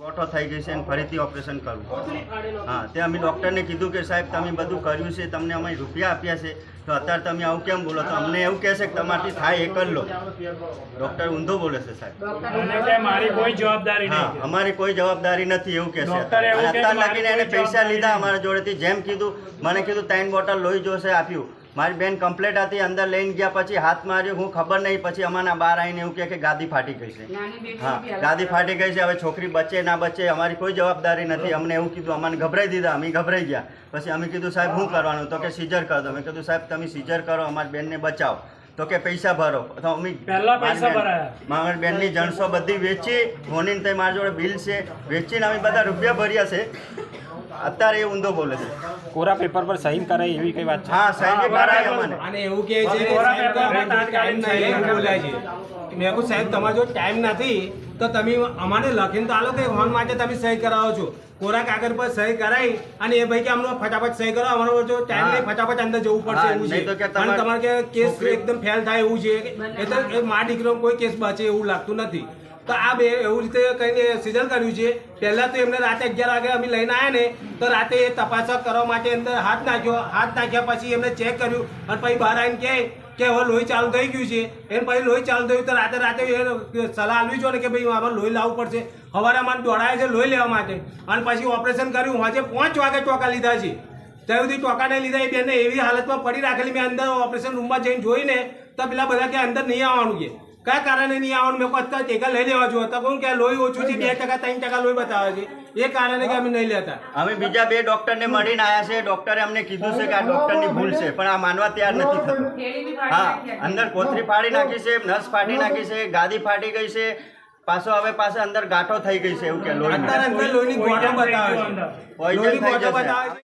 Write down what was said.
ગોઠો થઈ ગઈ છે અને ફરીથી ઓપરેશન કરવું હા તે અમે ડૉક્ટરને કીધું કે સાહેબ તમે બધું કર્યું છે તમને અમે રૂપિયા આપ્યા છે. તો અત્યારે તમે આવું કેમ બોલો? તો અમને એવું કહેશે કે તમારથી થાય એ કરી લો. ડૉક્ટર ઊંધો બોલે છે સાહેબ. મારી કોઈ જવાબદારી હા અમારી કોઈ જવાબદારી નથી એવું કહેશે અત્યારે લાગીને એને પૈસા લીધા અમારા જોડેથી. જેમ કીધું મને કીધું ત્રણ બોટલ લોહી જોશે આપ્યું. મારી બેન કમ્પ્લેટ હતી અંદર લઈને ગયા પછી હાથ માર્યો હું ખબર નહીં પછી અમારા બહાર આવીને એવું કે ગાદી ફાટી ગઈ છે. હા ગાદી ફાટી ગઈ છે હવે છોકરી બચે ના બચે અમારી કોઈ જવાબદારી નથી. અમને એવું કીધું અમને ગભરાઈ દીધા અમે ગભરાઈ ગયા. પછી અમે કીધું સાહેબ શું કરવાનું? તો કે સીઝર કરો. અમે મેં કીધું સાહેબ તમે સીઝર કરો અમારી બેનને બચાવો. તો કે પૈસા ભરો. તો અમે પહેલા પૈસા મારી ભરાયા. મારી બેનની જણસો બધી વેચી હોનીને તે મારી જોડે બિલ છે. વેચીને અમે બધા રૂપિયા ભર્યા છે. અત્યારે એ ઊંધો બોલે છે. કોરા પેપર પર સહી કરાય એવી કઈ વાત છે? હા હા, કરાય મને અને એવું કહે છે કોરા પેપર તમારે પર નહીં એવું બોલાય છે. મેં કહું સાહેબ તમારો જો ટાઈમ નથી તો તમે અમારે લખીને તો આલો કે હોન માટે તમે સહી કરાવો છો. કોરા કાગળ પર સહી કરાવી અને એ ભાઈ કે અમને ફટાફટ સહી કરો અમારો જો ટાઈમ નહીં ફટાફટ અંદર જવું પડશે એવું છે. અને તમારે કેસ એકદમ ફેલ થાય એવું છે. એટલે મા દીકરો કોઈ કેસ બચે એવું લાગતું નથી. તો આ બે એવું રીતે કહીને સિઝન કર્યું છે. પહેલાં તો એમને રાતે અગિયાર વાગે અમે લઈને આવ્યા ને, તો રાતે એ તપાસ કરવા માટે અંદર હાથ નાખ્યો. હાથ નાખ્યા પછી એમને ચેક કર્યું. અને પછી બહાર આવીને કહે કે હવે લોહી ચાલુ થઈ ગયું છે. એને પછી લોહી ચાલુ થયું તો રાતે રાતે સલાહ આપવી જોઈએ કે ભાઈ આમાં લોહી લાવવું પડશે. સવારે અમારે દોડાય છે લોહી લેવા માટે. અને પછી ઓપરેશન કર્યું. આજે પાંચ વાગે ટોકા લીધા છે. ત્યાં સુધી ટોકા નહીં લીધા. એ બેને એવી હાલતમાં પડી રાખેલી. મેં અંદર ઓપરેશન રૂમમાં જઈને જોઈને તો પેલા બધા કે અંદર નહીં આવવાનું કે. કયા કારણે નહીં આવવાનું? મેં કહું ટેકા લઈ લેવા જોઈએ તો કહું કે લોહી ઓછું છે બે ટકા ત્રણ ટકા લોહી બતાવે છે. એ કારણે કે અમે નહીં લેતા. અમે બીજા બે ડોક્ટરને મળીને આવ્યા છે. ડોક્ટરે અમને કીધું છે કે આ ડોક્ટરની ભૂલ છે પણ આ માનવા તૈયાર નથી થતું. હા અંદર કોથરી ફાડી નાખી છે નસ ફાટી નાખી છે ગાદી ફાટી ગઈ છે. પાછો હવે પાછો અંદર ગાંઠો થઈ ગઈ છે એવું કે લોહી અત્યારે અંદર લોહીની ગોઠો બતાવે છે. Poison થઈ જશે. બતાવે છે.